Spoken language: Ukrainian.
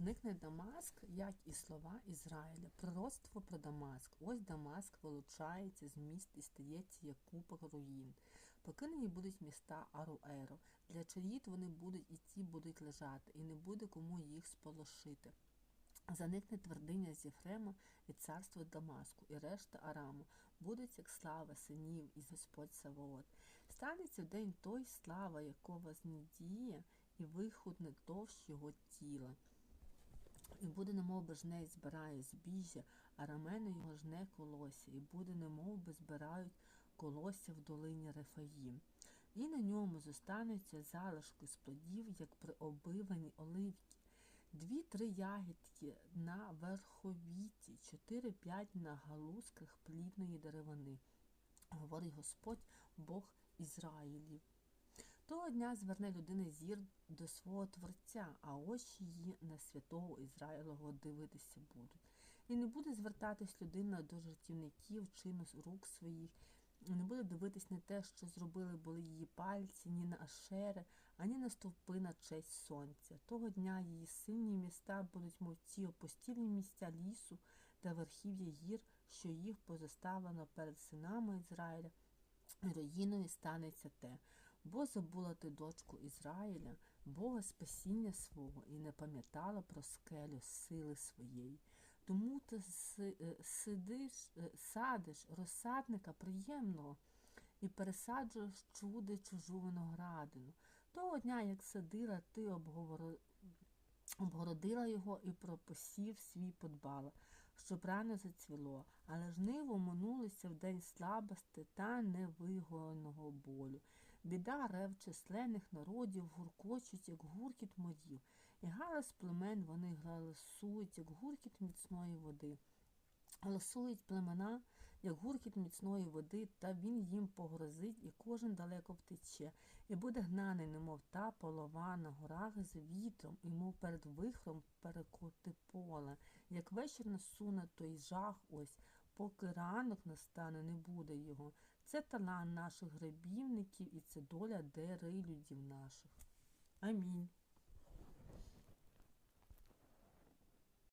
Зникне Дамаск, як і слова Ізраїля. Пророцтво про Дамаск. Ось Дамаск вилучається з міст і стається як купа руїн. Покинені будуть міста Аруеро. Для чаріт вони будуть і ті будуть лежати, і не буде кому їх сполошити. Заникне твердиня з Єфрема і царство Дамаску, і решта Араму. Будуть як слава синів і Господь Савоот. Станеться в день той слава, якого знедіє, і вихудне товщ його тіла. І буде, немов би жнець збирає збіжжя, а рамено його жне колосся, і буде, немов би збирають колосся в долині Рефаїм. І на ньому зостануться залишки з плодів, як при оббиванні оливки. Дві-три ягідки на верховіті, чотири-п'ять на галузках плідної деревини, говорить Господь Бог Ізраїлів. Того дня зверне людина зір до свого Творця, а очі її на святого Ізраїлового дивитися будуть. І не буде звертатись людина до жартівників чину з рук своїх, не буде дивитись на те, що зробили були її пальці, ні на ашери, ані на стовпи на честь сонця. Того дня її сильні міста будуть, мов ті опустілі місця лісу та верхів'я гір, що їх позоставлено перед синами Ізраїля. Руїною станеться те. Бо забула ти дочку Ізраїля, Бога спасіння свого, і не пам'ятала про скелю сили своєї. Тому ти е, сидиш, е, садиш розсадника приємного і пересаджуєш чуди чужу виноградину. Того дня, як садила, ти обгородила його і про посів свій подбала, щоб рано зацвіло, але жниво минулося в день слабости та невиголеного болю. Біда рев численних народів гуркочуть, як гуркіт морів, і галас племен вони галасують, як гуркіт міцної води. Галасують племена, як гуркіт міцної води, та він їм погрозить, і кожен далеко втече, і буде гнаний, немов та полова на горах з вітром, і мов перед вихром перекоти поле. Як вечір насуне той жах ось, поки ранок настане, не буде його. Це талант наших грибівників і це доля дерилюдів наших. Амінь.